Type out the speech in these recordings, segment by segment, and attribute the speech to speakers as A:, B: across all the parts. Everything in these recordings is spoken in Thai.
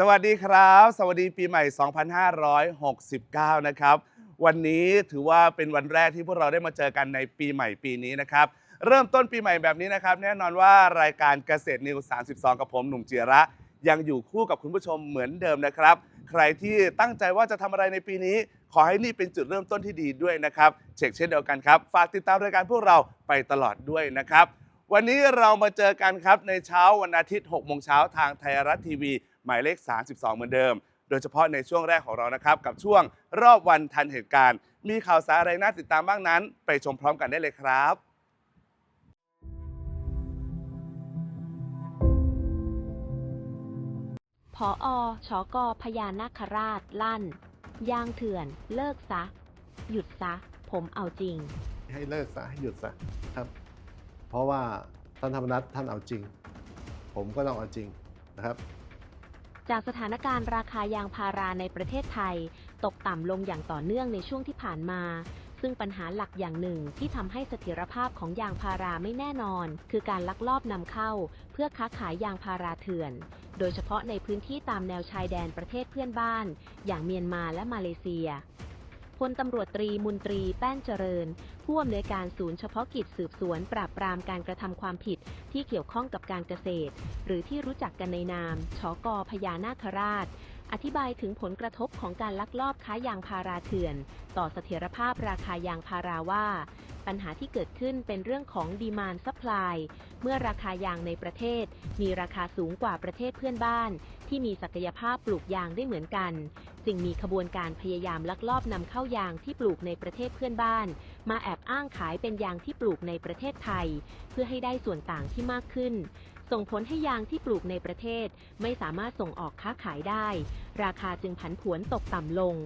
A: สวัสดีครับ สวัสดีปีใหม่ 2569 นะครับ วันนี้ถือว่าเป็นวันแรกที่พวกเราได้มาเจอกันในปีใหม่ปีนี้นะครับ เริ่มต้นปีใหม่แบบนี้นะครับ แน่นอนว่ารายการเกษตรนิว 32 กับผมหนุ่มเจียระ ยังอยู่คู่กับคุณผู้ชมเหมือนเดิมนะครับ ใครที่ตั้งใจว่าจะทำอะไรในปีนี้ ขอให้นี่เป็นจุดเริ่มต้นที่ดีด้วยนะครับ เช็คเช่นเดียวกันครับ ฝากติดตามรายการพวกเราไปตลอดด้วยนะครับ วันนี้เรามาเจอกันครับในเช้าวันอาทิตย์6โมงเช้าทางไทยรัฐทีวี หมายเลข 32 เหมือนเดิม โดยเฉพาะในช่วงแรกของเรานะครับ กับช่วงรอบวันทันเหตุการณ์ มีข่าวสารอะไรน่าติดตามบ้างนั้น ไปชมพร้อมกันได้เลยครับ
B: พออชอกอพญานาคราช ลั่นยางเถื่อน เลิกซะ หยุดซะ ผมเอาจริง
C: ให้เลิกซะให้หยุดซะครับ เพราะว่าท่านธรรมนัฐท่านเอาจริง ผมก็ต้องเอาจริงนะครับ
B: จากสถานการณ์ราคายางพาราในประเทศไทย ตกต่ำลงอย่างต่อเนื่องในช่วงที่ผ่านมา ซึ่งปัญหาหลักอย่างหนึ่งที่ทำให้เสถียรภาพของยางพาราไม่แน่นอน คือการลักลอบนำเข้า เพื่อค้าขายยางพาราเถื่อน โดยเฉพาะในพื้นที่ตามแนวชายแดนประเทศเพื่อนบ้าน อย่างเมียนมาและมาเลเซีย พลตำรวจตรีมุนตรีแป้นเจริญ ผู้อำนวยการศูนย์เฉพาะกิจสืบสวน ปราบปรามการกระทำความผิดที่เกี่ยวข้องกับการเกษตร หรือที่รู้จักกันในนามชกพญานาคราช อธิบายถึงผลกระทบของการลักลอบค้ายางพาราเถื่อน ต่อเสถียรภาพราคายางพาราว่า ปัญหาที่เกิดขึ้นเป็นเรื่องของดีมานซัพพลายเมื่อราคายางในประเทศ มีราคาสูงกว่าประเทศเพื่อนบ้าน ที่มีศักยภาพปลูกยางได้เหมือนกัน จึงมีขบวนการพยายามลักลอบนำเข้ายางที่ปลูกในประเทศเพื่อนบ้าน มาแอบอ้างขายเป็นยางที่ปลูกในประเทศไทย เพื่อให้ได้ส่วนต่างที่มากขึ้นส่งผลให้ยางที่ปลูกในประเทศ ไม่สามารถส่งออกค้าขายได้ ราคาจึงผันผวนตกต่ำลง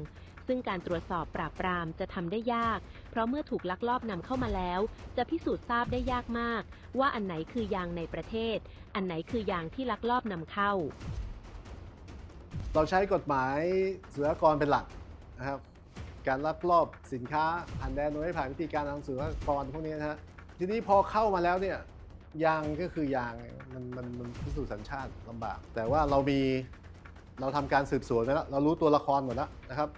B: ซึ่งการตรวจสอบปราบปรามจะทำได้ยาก เพราะเมื่อถูกลักลอบนำเข้ามาแล้ว จะพิสูจน์ทราบได้ยากมาก ว่าอันไหนคือยางในประเทศ อันไหนคือยางที่ลักลอบนำเข้า
C: เราใช้กฎหมายศุลกากรเป็นหลักนะครับ การลักลอบสินค้าผ่านแดนโดยไม่ผ่านวิธีการทางศุลกากรพวกนี้นะฮะทีนี้พอเข้ามาแล้วเนี่ยยางก็คือยางมันมันมันพิสูจน์สัญชาติลำบาก แต่ว่าเรามีเราทำการสืบสวนไปแล้ว เรารู้ตัวละครหมดแล้วนะครับ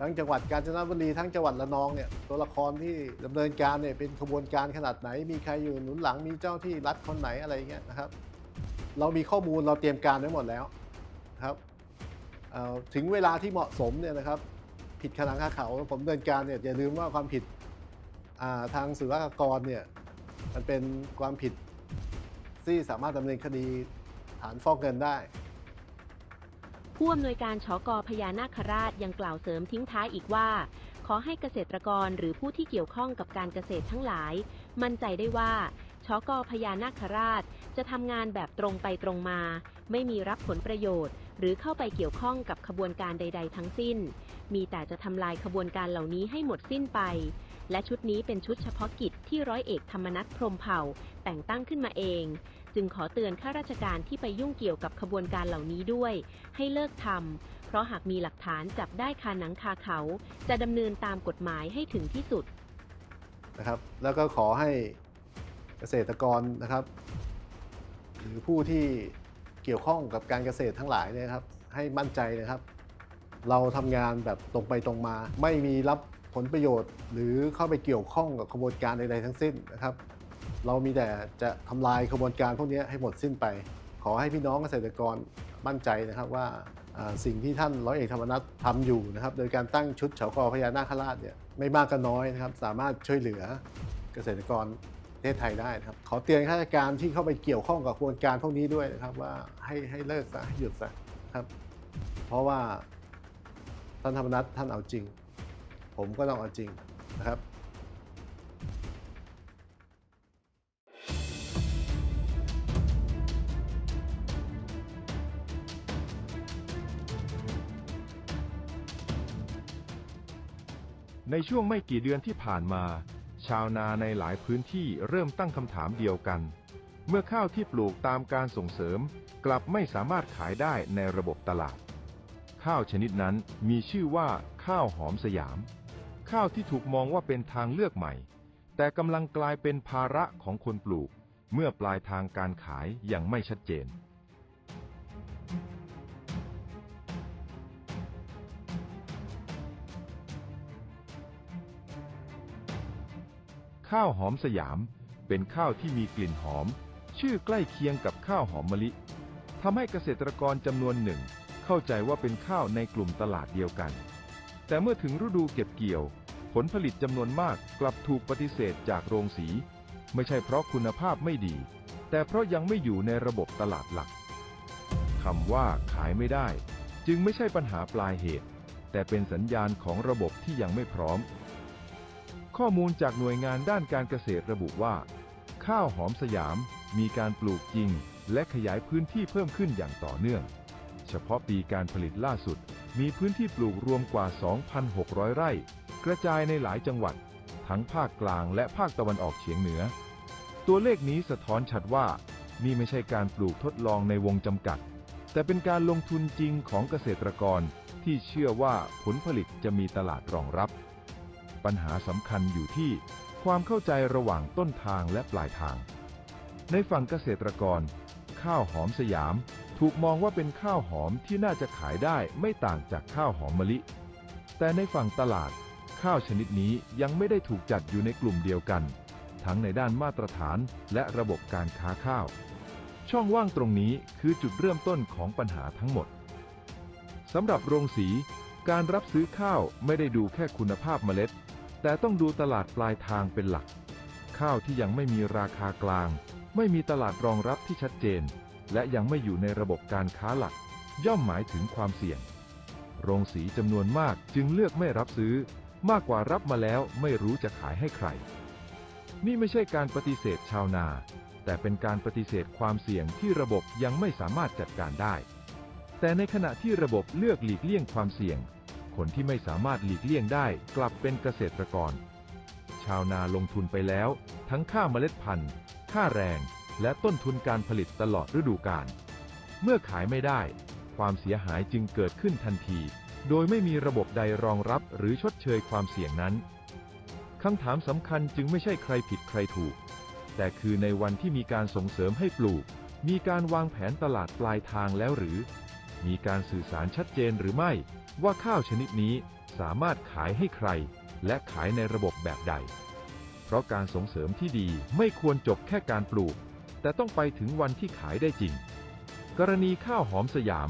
C: ทั้งจังหวัดกาญจนบุรีทั้งจังหวัดระนองเนี่ยตัวละครที่ดำเนินการเนี่ยเป็นขบวนการขนาดไหน มีใครอยู่หนุนหลังมีเจ้าที่รัฐคนไหนอะไรอย่างเงี้ยนะครับ เรามีข้อมูลเราเตรียมการไว้หมดแล้วครับเออถึงเวลาที่เหมาะสมเนี่ยนะครับ ผิดขนังคาเขาผมดำเนินการเนี่ยอย่าลืมว่าความผิดาทางศุลกากรเนี่ยมันเป็นความผิดที่สามารถดำเนินคดีฐานฟอกเงินได้
B: ผู้อำนวยการชกพญานาคราชยังกล่าวเสริมทิ้งท้ายอีกว่า ขอให้เกษตรกรหรือผู้ที่เกี่ยวข้องกับการเกษตรทั้งหลาย มั่นใจได้ว่าชกพญานาคราช จะทำงานแบบตรงไปตรงมา ไม่มีรับผลประโยชน์ หรือเข้าไปเกี่ยวข้องกับขบวนการใด ๆ ทั้งสิ้น มีแต่จะทำลายขบวนการเหล่านี้ให้หมดสิ้นไป และชุดนี้เป็นชุดเฉพาะกิจที่ร้อยเอกธรรมนัฐพรมเผ่าแต่งตั้งขึ้นมาเอง จึงขอเตือนข้าราชการที่ไปยุ่งเกี่ยวกับขบวนการเหล่านี้ด้วย ให้เลิกทำเพราะหากมีหลักฐานจับได้คาหนังคาเขา จะดำเนินตามกฎหมายให้ถึงที่สุด
C: นะครับ แล้วก็ขอให้เกษตรกรนะครับ หรือผู้ที่เกี่ยวข้องกับการเกษตรทั้งหลายเนี่ยครับ ให้มั่นใจนะครับ เราทำงานแบบตรงไปตรงมา ไม่มีรับผลประโยชน์ หรือเข้าไปเกี่ยวข้องกับขบวนการใดๆทั้งสิ้นนะครับ เรามีแต่จะทำลายขบวนการพวกนี้ให้หมดสิ้นไป ขอให้พี่น้องเกษตรกรมั่นใจนะครับว่าสิ่งที่ท่านร้อยเอกธรรมนัฐทำอยู่นะครับ โดยการตั้งชุดเฉากอพญานาคราชเนี่ยไม่มากก็น้อยนะครับ สามารถช่วยเหลือเกษตรกรประเทศไทยได้นะครับ ขอเตือนข้าราชการที่เข้าไปเกี่ยวข้องกับกระบวนการพวกนี้ด้วยนะครับว่าให้ให้เลิกซะให้หยุดซะครับ เพราะว่าท่านธรรมนัฐท่านเอาจริง ผมก็ต้องเอาจริงนะครับ
D: ในช่วงไม่กี่เดือนที่ผ่านมา ชาวนาในหลายพื้นที่เริ่มตั้งคำถามเดียวกัน เมื่อข้าวที่ปลูกตามการส่งเสริม กลับไม่สามารถขายได้ในระบบตลาด ข้าวชนิดนั้นมีชื่อว่าข้าวหอมสยาม ข้าวที่ถูกมองว่าเป็นทางเลือกใหม่ แต่กำลังกลายเป็นภาระของคนปลูก เมื่อปลายทางการขายยังไม่ชัดเจน ข้าวหอมสยาม เป็นข้าวที่มีกลิ่นหอม ชื่อใกล้เคียงกับข้าวหอมมะลิทำให้เกษตรกรจำนวนหนึ่ง เข้าใจว่าเป็นข้าวในกลุ่มตลาดเดียวกัน แต่เมื่อถึงฤดูเก็บเกี่ยว ผลผลิตจำนวนมากกลับถูกปฏิเสธจากโรงสี ไม่ใช่เพราะคุณภาพไม่ดี แต่เพราะยังไม่อยู่ในระบบตลาดหลักคำว่าขายไม่ได้ จึงไม่ใช่ปัญหาปลายเหตุ แต่เป็นสัญญาณของระบบที่ยังไม่พร้อม ข้อมูลจากหน่วยงานด้านการเกษตรระบุว่า ข้าวหอมสยามมีการปลูกจริง และขยายพื้นที่เพิ่มขึ้นอย่างต่อเนื่อง เฉพาะปีการผลิตล่าสุด มีพื้นที่ปลูกรวมกว่า 2,600 ไร่ กระจายในหลายจังหวัด ทั้งภาคกลางและภาคตะวันออกเฉียงเหนือ ตัวเลขนี้สะท้อนชัดว่า นี่ไม่ใช่การปลูกทดลองในวงจำกัด แต่เป็นการลงทุนจริงของเกษตรกรที่เชื่อว่าผลผลิตจะมีตลาดรองรับ ปัญหาสำคัญอยู่ที่ความเข้าใจระหว่างต้นทางและปลายทาง ในฝั่งเกษตรกร ข้าวหอมสยาม ถูกมองว่าเป็นข้าวหอมที่น่าจะขายได้ไม่ต่างจากข้าวหอมมะลิ แต่ในฝั่งตลาด ข้าวชนิดนี้ยังไม่ได้ถูกจัดอยู่ในกลุ่มเดียวกัน ทั้งในด้านมาตรฐานและระบบการค้าข้าว ช่องว่างตรงนี้คือจุดเริ่มต้นของปัญหาทั้งหมดสำหรับโรงสี การรับซื้อข้าวไม่ได้ดูแค่คุณภาพเมล็ด แต่ต้องดูตลาดปลายทางเป็นหลัก ข้าวที่ยังไม่มีราคากลาง ไม่มีตลาดรองรับที่ชัดเจน และยังไม่อยู่ในระบบการค้าหลัก ย่อมหมายถึงความเสี่ยง โรงสีจำนวนมากจึงเลือกไม่รับซื้อ มากกว่ารับมาแล้วไม่รู้จะขายให้ใคร นี่ไม่ใช่การปฏิเสธชาวนา แต่เป็นการปฏิเสธความเสี่ยงที่ระบบยังไม่สามารถจัดการได้ แต่ในขณะที่ระบบเลือกหลีกเลี่ยงความเสี่ยง คนที่ไม่สามารถหลีกเลี่ยงได้กลับเป็นเกษตรกร ชาวนาลงทุนไปแล้ว ทั้งค่าเมล็ดพันธุ์ ค่าแรง และต้นทุนการผลิตตลอดฤดูกาลเมื่อขายไม่ได้ ความเสียหายจึงเกิดขึ้นทันที โดยไม่มีระบบใดรองรับหรือชดเชยความเสี่ยงนั้นคำถามสำคัญจึงไม่ใช่ใครผิดใครถูก แต่คือในวันที่มีการส่งเสริมให้ปลูก มีการวางแผนตลาดปลายทางแล้วหรือ มีการสื่อสารชัดเจนหรือไม่ว่าข้าวชนิดนี้สามารถขายให้ใคร และขายในระบบแบบใด เพราะการส่งเสริมที่ดีไม่ควรจบแค่การปลูก แต่ต้องไปถึงวันที่ขายได้จริง กรณีข้าวหอมสยาม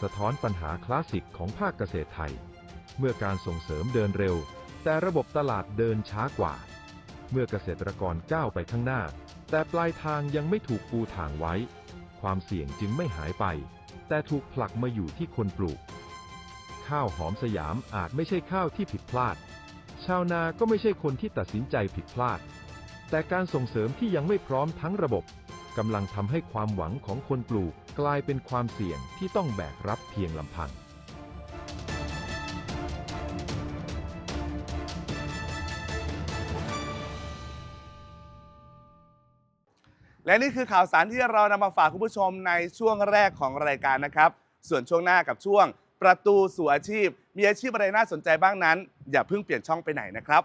D: สะท้อนปัญหาคลาสสิกของภาคเกษตรไทย เมื่อการส่งเสริมเดินเร็ว แต่ระบบตลาดเดินช้ากว่า เมื่อเกษตรกรก้าวไปข้างหน้า แต่ปลายทางยังไม่ถูกปูทางไว้ ความเสี่ยงจึงไม่หายไป แต่ถูกผลักมาอยู่ที่คนปลูก ข้าวหอมสยามอาจไม่ใช่ข้าวที่ผิดพลาด ชาวนาก็ไม่ใช่คนที่ตัดสินใจผิดพลาด แต่การส่งเสริมที่ยังไม่พร้อมทั้งระบบกำลังทำให้ความหวังของคนปลูกกลายเป็นความเสี่ยงที่ต้องแบกรับเพียงลำพัง
A: และนี่คือข่าวสารที่เรานำมาฝากคุณผู้ชมในช่วงแรกของรายการนะครับ ส่วนช่วงหน้ากับช่วง ประตูสู่อาชีพ มีอาชีพอะไรน่าสนใจบ้างนั้น อย่าเพิ่งเปลี่ยนช่องไปไหนนะครับ